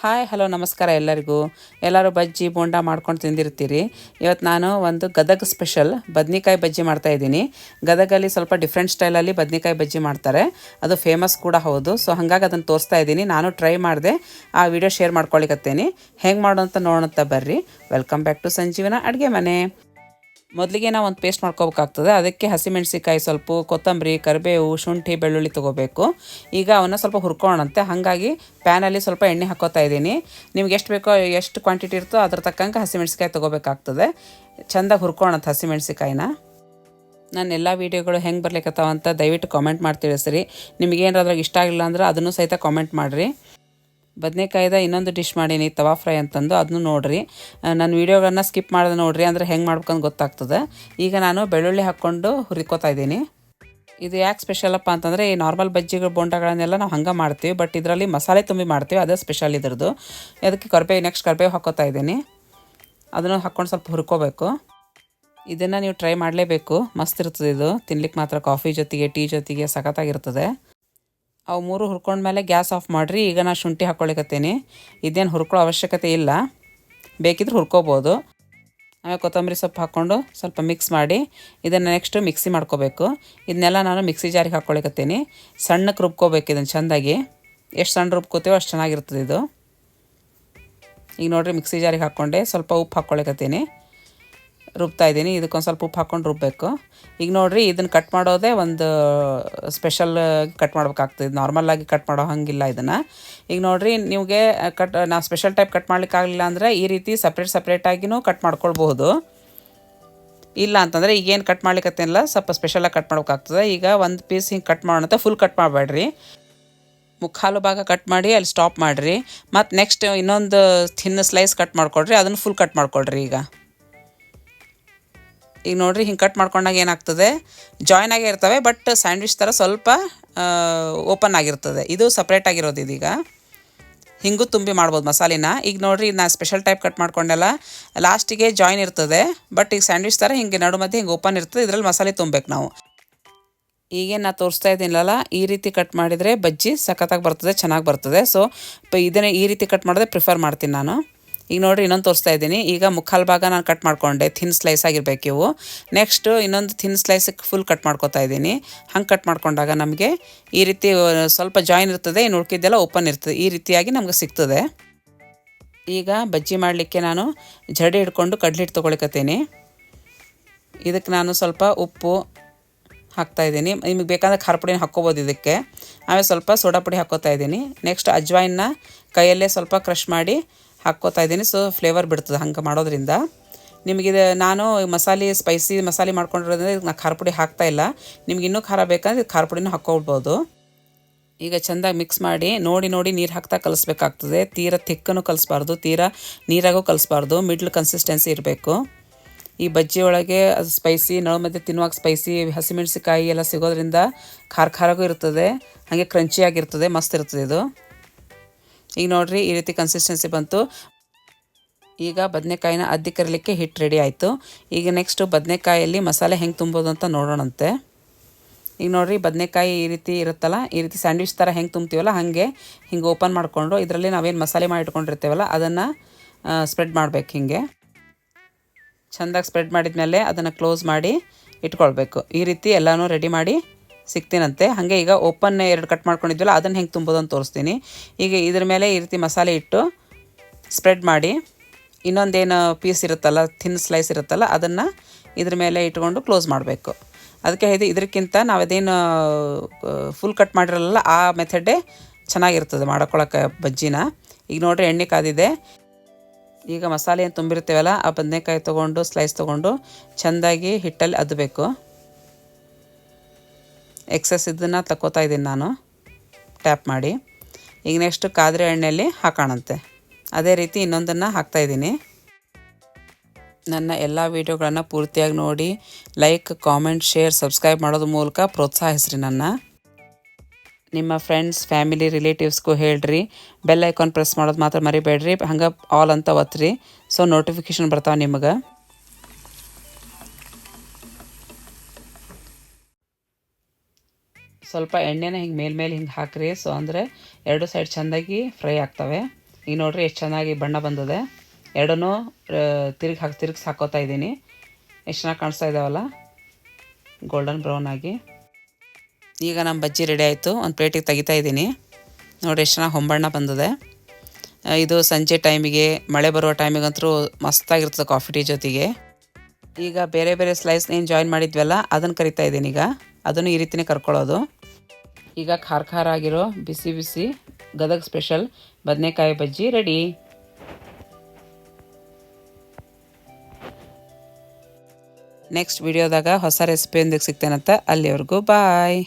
Hi hello ನಮಸ್ಕಾರ ಎಲ್ಲರಿಗೂ. ಎಲ್ಲರೂ ಬಜ್ಜಿ, ಬೋಂಡ ಮಾಡ್ಕೊಂಡು ತಿಂದಿರ್ತೀರಿ. ಇವತ್ತು ನಾನು ಒಂದು ಗದಗ ಸ್ಪೆಷಲ್ ಬದ್ನಿಕಾಯಿ ಬಜ್ಜಿ ಮಾಡ್ತಾ ಇದ್ದೀನಿ. ಗದಗಲ್ಲಿ ಸ್ವಲ್ಪ ಡಿಫ್ರೆಂಟ್ ಸ್ಟೈಲಲ್ಲಿ ಬದ್ನಿಕಾಯಿ ಬಜ್ಜಿ ಮಾಡ್ತಾರೆ. ಅದು ಫೇಮಸ್ ಕೂಡ ಹೌದು. ಸೊ ಹಾಗಾಗಿ ಅದನ್ನು ತೋರಿಸ್ತಾ ಇದ್ದೀನಿ. ನಾನು ಟ್ರೈ ಮಾಡಿದೆ. ಆ ವಿಡಿಯೋ ಶೇರ್ ಮಾಡ್ಕೊಳಿಕತ್ತೇನೆ. ಹೆಂಗೆ ಮಾಡೋ ಅಂತ ನೋಡೋಂತ ಬರ್ರಿ. ವೆಲ್ಕಮ್ ಬ್ಯಾಕ್ ಟು ಸಂಜೀವನ ಅಡುಗೆ ಮನೆ. ಮೊದಲಿಗೆ ನಾವು ಒಂದು ಪೇಸ್ಟ್ ಮಾಡ್ಕೋಬೇಕಾಗ್ತದೆ. ಅದಕ್ಕೆ ಹಸಿಮೆಣಸಿಕಾಯಿ ಸ್ವಲ್ಪ, ಕೊತ್ತಂಬರಿ, ಕರಿಬೇವು, ಶುಂಠಿ, ಬೆಳ್ಳುಳ್ಳಿ ತೊಗೋಬೇಕು. ಈಗ ಅವನ್ನ ಸ್ವಲ್ಪ ಹುರ್ಕೋಣಂತೆ ಹಾಗಾಗಿ ಪ್ಯಾನಲ್ಲಿ ಸ್ವಲ್ಪ ಎಣ್ಣೆ ಹಾಕೋತಾ ಇದ್ದೀನಿ. ನಿಮ್ಗೆ ಎಷ್ಟು ಬೇಕೋ ಎಷ್ಟು ಕ್ವಾಂಟಿಟಿ ಇರ್ತೋ ಅದ್ರ ತಕ್ಕಂಗೆ ಹಸಿಮೆಣಸಿಕಾಯಿ ತೊಗೋಬೇಕಾಗ್ತದೆ. ಚೆಂದಾಗಿ ಹುರ್ಕೋಣಂತ ಹಸಿಮೆಣಸಿಕಾಯಿನ ನನ್ನ ಎಲ್ಲ ವೀಡಿಯೋಗಳು ಹೆಂಗೆ ಬರ್ಲಿಕ್ಕತ್ತಾವ ಅಂತ ದಯವಿಟ್ಟು ಕಾಮೆಂಟ್ ಮಾಡಿ ತಿಳಿಸ್ರಿ. ನಿಮ್ಗೆ ಏನಾರ ಅದ್ರಾಗ ಇಷ್ಟ ಆಗಿಲ್ಲ ಅಂದ್ರೆ ಅದನ್ನು ಸಹಿತ ಕಾಮೆಂಟ್ ಮಾಡಿರಿ. ಬದನೆಕಾಯ್ದ ಇನ್ನೊಂದು ಡಿಶ್ ಮಾಡೀನಿ, ತವಾ ಫ್ರೈ ಅಂತಂದು ಅದನ್ನು ನೋಡಿರಿ. ನನ್ನ ವೀಡಿಯೋಗಳನ್ನ ಸ್ಕಿಪ್ ಮಾಡಿದೆ ನೋಡಿರಿ, ಅಂದರೆ ಹೆಂಗೆ ಮಾಡ್ಬೇಕಂತ ಗೊತ್ತಾಗ್ತದೆ. ಈಗ ನಾನು ಬೆಳ್ಳುಳ್ಳಿ ಹಾಕ್ಕೊಂಡು ಹುರಿಕೋತಾ ಇದ್ದೀನಿ. ಇದು ಯಾಕೆ ಸ್ಪೆಷಲಪ್ಪ ಅಂತಂದರೆ, ಈ ನಾರ್ಮಲ್ ಬಜ್ಜಿಗಳು, ಬೋಂಡಗಳನ್ನೆಲ್ಲ ನಾವು ಹಂಗೆ ಮಾಡ್ತೀವಿ ಬಟ್ ಇದರಲ್ಲಿ ಮಸಾಲೆ ತುಂಬಿ ಮಾಡ್ತೀವಿ, ಅದೇ ಸ್ಪೆಷಲ್ ಇದ್ರದ್ದು. ಅದಕ್ಕೆ ಕರ್ಬೇವು ನೆಕ್ಸ್ಟ್ ಕರ್ಬೇವು ಹಾಕೋತಾ ಇದ್ದೀನಿ. ಅದನ್ನು ಹಾಕ್ಕೊಂಡು ಸ್ವಲ್ಪ ಹುರ್ಕೋಬೇಕು. ಇದನ್ನು ನೀವು ಟ್ರೈ ಮಾಡಲೇಬೇಕು. ಮಸ್ತ್ ಇರ್ತದೆ ಇದು. ತಿನ್ಲಿಕ್ಕೆ ಮಾತ್ರ ಕಾಫಿ ಜೊತೆಗೆ ಟೀ ಜೊತೆಗೆ ಸಖತ್ತಾಗಿರ್ತದೆ. ಅವು ಮೂರು ಹುರ್ಕೊಂಡ್ಮೇಲೆ ಗ್ಯಾಸ್ ಆಫ್ ಮಾಡಿರಿ, ಈಗ ನಾನು ಶುಂಠಿ ಹಾಕ್ಕೊಳಿಕತ್ತೀನಿ ಇದೇನು ಹುರ್ಕೊಳ್ಳೋ ಅವಶ್ಯಕತೆ ಇಲ್ಲ. ಬೇಕಿದ್ರೆ ಹುರ್ಕೋಬೋದು. ಆಮೇಲೆ ಕೊತ್ತಂಬರಿ ಸೊಪ್ಪು ಹಾಕ್ಕೊಂಡು ಸ್ವಲ್ಪ ಮಿಕ್ಸ್ ಮಾಡಿ ಇದನ್ನು ನೆಕ್ಸ್ಟು ಮಿಕ್ಸಿ ಮಾಡ್ಕೋಬೇಕು. ಇದನ್ನೆಲ್ಲ ನಾನು ಮಿಕ್ಸಿ ಜಾರಿಗೆ ಹಾಕ್ಕೊಳಿಕತ್ತೀನಿ ಸಣ್ಣಕ್ಕೆ ರುಬ್ಕೋಬೇಕು ಇದನ್ನು ಚೆಂದಾಗಿ. ಎಷ್ಟು ಸಣ್ಣ ರುಬ್ಕೋತೀವೋ ಅಷ್ಟು ಚೆನ್ನಾಗಿರ್ತದೆ ಇದು. ಈಗ ನೋಡಿರಿ ಮಿಕ್ಸಿ ಜಾರಿಗೆ ಹಾಕ್ಕೊಂಡೆ ಸ್ವಲ್ಪ ಉಪ್ಪು ಹಾಕ್ಕೊಳಿಕತ್ತೀನಿ ರುಬ್ತಾ ಇದ್ದೀನಿ. ಇದಕ್ಕೊಂದು ಸ್ವಲ್ಪ ಉಪ್ಪು ಹಾಕ್ಕೊಂಡು ರುಬ್ಬಬೇಕು ಈಗ ನೋಡಿರಿ ಇದನ್ನು ಕಟ್ ಮಾಡೋದೇ ಒಂದು ಸ್ಪೆಷಲ್ ಕಟ್ ಮಾಡ್ಬೇಕಾಗ್ತದೆ. ನಾರ್ಮಲಾಗಿ ಕಟ್ ಮಾಡೋ ಹಂಗಿಲ್ಲ ಇದನ್ನು. ಈಗ ನೋಡಿರಿ, ನಿಮಗೆ ಕಟ್ ನಾವು ಸ್ಪೆಷಲ್ ಟೈಪ್ ಕಟ್ ಆಗಲಿಲ್ಲ ಅಂದರೆ ಈ ರೀತಿ ಸಪ್ರೇಟ್ ಸಪ್ರೇಟಾಗಿನೂ ಕಟ್ ಮಾಡ್ಕೊಳ್ಬಹುದು. ಇಲ್ಲ ಅಂತಂದರೆ ಈಗೇನು ಕಟ್ ಮಾಡ್ಲಿಕ್ಕತ್ತೇನಿಲ್ಲ ಸ್ವಲ್ಪ ಸ್ಪೆಷಲಾಗಿ ಕಟ್ ಮಾಡ್ಬೇಕಾಗ್ತದೆ. ಈಗ ಒಂದು ಪೀಸ್ ಹಿಂಗೆ ಕಟ್ ಮಾಡೋಣ ಫುಲ್ ಕಟ್ ಮಾಡಬೇಡ್ರಿ. ಮುಕ್ಕಾಲು ಭಾಗ ಕಟ್ ಮಾಡಿ, ಅಲ್ಲಿ ಸ್ಟಾಪ್ ಮಾಡಿರಿ. ಮತ್ತು ನೆಕ್ಸ್ಟ್ ಇನ್ನೊಂದು ಥಿನ್ ಸ್ಲೈಸ್ ಕಟ್ ಮಾಡ್ಕೊಳ್ರಿ ಅದನ್ನು ಫುಲ್ ಕಟ್ ಮಾಡ್ಕೊಳ್ರಿ ಈಗ. ಈಗ ನೋಡ್ರಿ ಹಿಂಗೆ ಕಟ್ ಮಾಡ್ಕೊಂಡಾಗ ಏನಾಗ್ತದೆ? ಜಾಯ್ನ್ ಆಗೇ ಇರ್ತವೆ ಬಟ್ ಸ್ಯಾಂಡ್ವಿಚ್ ಥರ ಸ್ವಲ್ಪ ಓಪನ್ ಆಗಿರ್ತದೆ. ಇದು ಸಪ್ರೇಟ್ ಆಗಿರೋದು ಇದೀಗ. ಹಿಂಗೂ ತುಂಬಿ ಮಾಡ್ಬೋದು ಮಸಾಲಿನ. ಈಗ ನೋಡಿರಿ ನಾನು ಸ್ಪೆಷಲ್ ಟೈಪ್ ಕಟ್ ಮಾಡ್ಕೊಂಡೆಲ್ಲ. ಲಾಸ್ಟಿಗೆ ಜಾಯ್ನ್ ಇರ್ತದೆ ಬಟ್ ಈಗ ಸ್ಯಾಂಡ್ವಿಚ್ ಥರ ಹಿಂಗೆ ನಡು ಮಧ್ಯೆ ಹಿಂಗೆ ಓಪನ್ ಇರ್ತದೆ, ಇದರಲ್ಲಿ ಮಸಾಲೆ ತುಂಬಬೇಕು ನಾವು. ಈಗೇನು ನಾನು ತೋರಿಸ್ತಾ ಇದ್ದೀನಲ್ಲ, ಈ ರೀತಿ ಕಟ್ ಮಾಡಿದರೆ ಬಜ್ಜಿ ಸಖತ್ತಾಗಿ ಬರ್ತದೆ, ಚೆನ್ನಾಗಿ ಬರ್ತದೆ. ಸೊ ಇದನ್ನೇ ಈ ರೀತಿ ಕಟ್ ಮಾಡಿದ್ರೆ ಪ್ರಿಫರ್ ಮಾಡ್ತೀನಿ ನಾನು. ಈಗ ನೋಡಿರಿ ಇನ್ನೊಂದು ತೋರಿಸ್ತಾ ಇದ್ದೀನಿ. ಈಗ ಮುಕ್ಕಾಲು ಭಾಗ ನಾನು ಕಟ್ ಮಾಡ್ಕೊಂಡೆ. ಥಿನ್ ಸ್ಲೈಸ್ ಆಗಿರ್ಬೇಕು ಇವು. ನೆಕ್ಸ್ಟು ಇನ್ನೊಂದು ಥಿನ್ ಸ್ಲೈಸಿಗೆ ಫುಲ್ ಕಟ್ ಮಾಡ್ಕೊತಾ ಇದ್ದೀನಿ. ಹಂಗೆ ಕಟ್ ಮಾಡ್ಕೊಂಡಾಗ ನಮಗೆ ಈ ರೀತಿ ಸ್ವಲ್ಪ ಜಾಯಿನ್ ಇರ್ತದೆ, ಇನ್ನು ಉಳ್ಕಿದ್ದೆಲ್ಲ ಓಪನ್ ಇರ್ತದೆ. ಈ ರೀತಿಯಾಗಿ ನಮ್ಗೆ ಸಿಗ್ತದೆ. ಈಗ ಬಜ್ಜಿ ಮಾಡಲಿಕ್ಕೆ ನಾನು ಜಡೆ ಹಿಡ್ಕೊಂಡು ಕಡ್ಲಿಟ್ಟು ತೊಗೊಳಿಕತ್ತೀನಿ. ಇದಕ್ಕೆ ನಾನು ಸ್ವಲ್ಪ ಉಪ್ಪು ಹಾಕ್ತಾಯಿದ್ದೀನಿ ನಿಮಗೆ ಬೇಕಾದ್ರೆ ಖಾರ ಪುಡಿನ ಹಾಕ್ಕೋಬೋದು ಇದಕ್ಕೆ. ಆಮೇಲೆ ಸ್ವಲ್ಪ ಸೋಡಾ ಪುಡಿ ಹಾಕ್ಕೋತಾ ಇದ್ದೀನಿ. ನೆಕ್ಸ್ಟ್ ಅಜ್ವಾಯಿನ ಕೈಯಲ್ಲೇ ಸ್ವಲ್ಪ ಕ್ರಷ್ ಮಾಡಿ ಹಾಕ್ಕೋತಾ ಇದ್ದೀನಿ. ಸೊ ಫ್ಲೇವರ್ ಬಿಡ್ತದೆ ಹಂಗೆ ಮಾಡೋದ್ರಿಂದ. ನಿಮಗಿದು ನಾನು ಮಸಾಲೆ ಸ್ಪೈಸಿ ಮಸಾಲೆ ಮಾಡ್ಕೊಂಡಿರೋದ್ರಿಂದ ಇದಕ್ಕೆ ನಾನು ಖಾರ ಪುಡಿ ಹಾಕ್ತಾಯಿಲ್ಲ ನಿಮ್ಗೆ ಇನ್ನೂ ಖಾರ ಬೇಕಂದ್ರೆ ಖಾರ ಪುಡಿನೂ ಹಾಕ್ಕೊಳ್ಬೋದು. ಈಗ ಚೆಂದಾಗಿ ಮಿಕ್ಸ್ ಮಾಡಿ ನೋಡಿ ನೋಡಿ ನೀರು ಹಾಕ್ತಾ ಕಲಿಸ್ಬೇಕಾಗ್ತದೆ. ತೀರ ತಿಕ್ಕನು ಕಲಿಸ್ಬಾರ್ದು, ತೀರ ನೀರಾಗೂ ಕಲಿಸ್ಬಾರ್ದು ಮಿಡ್ಲ್ ಕನ್ಸಿಸ್ಟೆನ್ಸಿ ಇರಬೇಕು. ಈ ಬಜ್ಜಿ ಒಳಗೆ ಅದು ಸ್ಪೈಸಿ ನಳು ಮಧ್ಯೆ ತಿನ್ನುವಾಗ ಸ್ಪೈಸಿ ಹಸಿಮೆಣಸಿಕಾಯಿ ಎಲ್ಲ ಸಿಗೋದ್ರಿಂದ ಖಾರ ಖಾರಾಗೂ ಇರ್ತದೆ. ಹಾಗೆ ಕ್ರಂಚಿಯಾಗಿರ್ತದೆ ಮಸ್ತ್ ಇರ್ತದೆ ಇದು. ಈಗ ನೋಡಿರಿ ಈ ರೀತಿ ಕನ್ಸಿಸ್ಟೆನ್ಸಿ ಬಂತು. ಈಗ ಬದನೆಕಾಯಿನ ಅದ್ದಿ ಕರಲಿಕ್ಕೆ ಹಿಟ್ಟು ರೆಡಿ ಆಯಿತು. ಈಗ ನೆಕ್ಸ್ಟು ಬದನೆಕಾಯಲ್ಲಿ ಮಸಾಲೆ ಹೆಂಗೆ ತುಂಬೋದು ಅಂತ ನೋಡೋಣಂತೆ. ಈಗ ನೋಡಿರಿ ಬದನೆಕಾಯಿ ಈ ರೀತಿ ಇರುತ್ತಲ್ಲ, ಈ ರೀತಿ ಸ್ಯಾಂಡ್ವಿಚ್ ಥರ ಹೆಂಗೆ ತುಂಬ್ತೀವಲ್ಲ, ಹಾಗೆ ಹಿಂಗೆ ಓಪನ್ ಮಾಡಿಕೊಂಡು ಇದರಲ್ಲಿ ನಾವೇನು ಮಸಾಲೆ ಮಾಡಿ ಇಟ್ಕೊಂಡಿರ್ತೇವಲ್ಲ ಅದನ್ನು ಸ್ಪ್ರೆಡ್ ಮಾಡಬೇಕು ಹಿಂಗೆ. ಚೆಂದಾಗಿ ಸ್ಪ್ರೆಡ್ ಮಾಡಿದ ಮೇಲೆ ಅದನ್ನು ಕ್ಲೋಸ್ ಮಾಡಿ ಇಟ್ಕೊಳ್ಬೇಕು. ಈ ರೀತಿ ಎಲ್ಲನೂ ರೆಡಿ ಮಾಡಿ ಸಿಗ್ತೀನಂತೆ. ಹಾಗೆ ಈಗ ಓಪನ್ ಎರಡು ಕಟ್ ಮಾಡ್ಕೊಂಡಿದ್ವಲ್ಲ, ಅದನ್ನು ಹೆಂಗೆ ತುಂಬೋದು ಅಂತ ತೋರಿಸ್ತೀನಿ. ಈಗ ಇದ್ರ ಮೇಲೆ ಈ ರೀತಿ ಮಸಾಲೆ ಇಟ್ಟು ಸ್ಪ್ರೆಡ್ ಮಾಡಿ, ಇನ್ನೊಂದೇನು ಪೀಸ್ ಇರುತ್ತಲ್ಲ ಥಿನ್ ಸ್ಲೈಸ್ ಇರುತ್ತಲ್ಲ, ಅದನ್ನು ಇದ್ರ ಮೇಲೆ ಇಟ್ಕೊಂಡು ಕ್ಲೋಸ್ ಮಾಡಬೇಕು. ಅದಕ್ಕೆ ಇದು ಇದಕ್ಕಿಂತ ನಾವು ಅದೇನು ಫುಲ್ ಕಟ್ ಮಾಡಿರಲ್ಲ, ಆ ಮೆಥಡೇ ಚೆನ್ನಾಗಿರ್ತದೆ ಮಾಡ್ಕೊಳಕ್ಕೆ ಬಜ್ಜಿನ. ಈಗ ನೋಡ್ರಿ ಎಣ್ಣೆ ಕಾದಿದೆ. ಈಗ ಮಸಾಲೆ ಏನು ತುಂಬಿರ್ತೇವಲ್ಲ ಆ ಬದನೆಕಾಯಿ ತೊಗೊಂಡು ಸ್ಲೈಸ್ ತೊಗೊಂಡು, ಚೆಂದಾಗಿ ಹಿಟ್ಟಲ್ಲಿ ಅದ್ದಬೇಕು ಎಕ್ಸಸ್ ಇದನ್ನು ತಗೋತಾ ಇದ್ದೀನಿ ನಾನು. ಟ್ಯಾಪ್ ಮಾಡಿ. ಈಗ ನೆಕ್ಸ್ಟ್ ಕಾದ್ರೆ ಎಣ್ಣೆಯಲ್ಲಿ ಹಾಕೋಣಂತೆ. ಅದೇ ರೀತಿ ಇನ್ನೊಂದನ್ನು ಹಾಕ್ತಾಯಿದ್ದೀನಿ ನನ್ನ ಎಲ್ಲ ವೀಡಿಯೋಗಳನ್ನು ಪೂರ್ತಿಯಾಗಿ ನೋಡಿ ಲೈಕ್ ಕಾಮೆಂಟ್ ಶೇರ್ ಸಬ್ಸ್ಕ್ರೈಬ್ ಮಾಡೋದ್ರ ಮೂಲಕ ಪ್ರೋತ್ಸಾಹಿಸ್ರಿ ನನ್ನ. ನಿಮ್ಮ ಫ್ರೆಂಡ್ಸ್ ಫ್ಯಾಮಿಲಿ ರಿಲೇಟಿವ್ಸ್ಗೂ ಹೇಳ್ರಿ. ಬೆಲ್ ಐಕಾನ್ ಪ್ರೆಸ್ ಮಾಡೋದು ಮಾತ್ರ ಮರಿಬೇಡ್ರಿ. ಹಂಗೆ ಆಲ್ ಅಂತ ಒತ್ತಿರಿ ಸೊ ನೋಟಿಫಿಕೇಷನ್ ಬರ್ತಾವೆ ನಿಮಗೆ. ಸ್ವಲ್ಪ ಎಣ್ಣೆನ ಹಿಂಗೆ ಮೇಲ್ಮೇಲೆ ಹಿಂಗೆ ಹಾಕ್ರಿ. ಸೊ ಅಂದರೆ ಎರಡು ಸೈಡ್ ಚೆಂದಾಗಿ ಫ್ರೈ ಆಗ್ತವೆ. ಈಗ ನೋಡಿರಿ ಎಷ್ಟು ಚೆನ್ನಾಗಿ ಬಣ್ಣ ಬಂದಿದೆ. ಎರಡನ್ನೂ ತಿರುಗಿ ಹಾಕಿ, ತಿರುಗಿಸಿ ಹಾಕೋತಾ ಇದ್ದೀನಿ. ಎಷ್ಟು ಚೆನ್ನಾಗಿ ಕಾಣಿಸ್ತಾ ಇದ್ದಾವಲ್ಲ ಗೋಲ್ಡನ್ ಬ್ರೌನ್ ಆಗಿ. ಈಗ ನಮ್ಮ ಬಜ್ಜಿ ರೆಡಿ ಆಯಿತು. ಒಂದು ಪ್ಲೇಟಿಗೆ ತೆಗಿತಾ ಇದ್ದೀನಿ. ನೋಡಿ ಎಷ್ಟು ಚೆನ್ನಾಗಿ ಹೊಂಬಣ್ಣ ಬಂದಿದೆ. ಇದು ಸಂಜೆ ಟೈಮಿಗೆ ಮಳೆ ಬರುವ ಟೈಮಿಗಂತೂ ಮಸ್ತಾಗಿರ್ತದೆ ಕಾಫಿ ಟೀ ಜೊತೆಗೆ. ಈಗ ಬೇರೆ ಬೇರೆ ಸ್ಲೈಸ್ನ ಏನು ಜಾಯಿನ್ ಮಾಡಿದ್ವಲ್ಲ ಅದನ್ನು ಕರಿತಾ ಇದ್ದೀನಿ ಈಗ. ಅದನ್ನು ಈ ರೀತಿನೇ ಕರ್ಕೊಳ್ಳೋದು. ಈಗ ಖಾರ ಖಾರ ಆಗಿರೋ ಬಿಸಿ ಬಿಸಿ ಗದಗ ಸ್ಪೆಷಲ್ ಬದನೆಕಾಯಿ ಬಜ್ಜಿ ರೆಡಿ. ನೆಕ್ಸ್ಟ್ ವಿಡಿಯೋದಾಗ ಹೊಸ ರೆಸಿಪಿಯೊಂದಿಗೆ ಸಿಗ್ತೇನಂತ ಅಲ್ಲಿವರೆಗೂ ಬಾಯ್.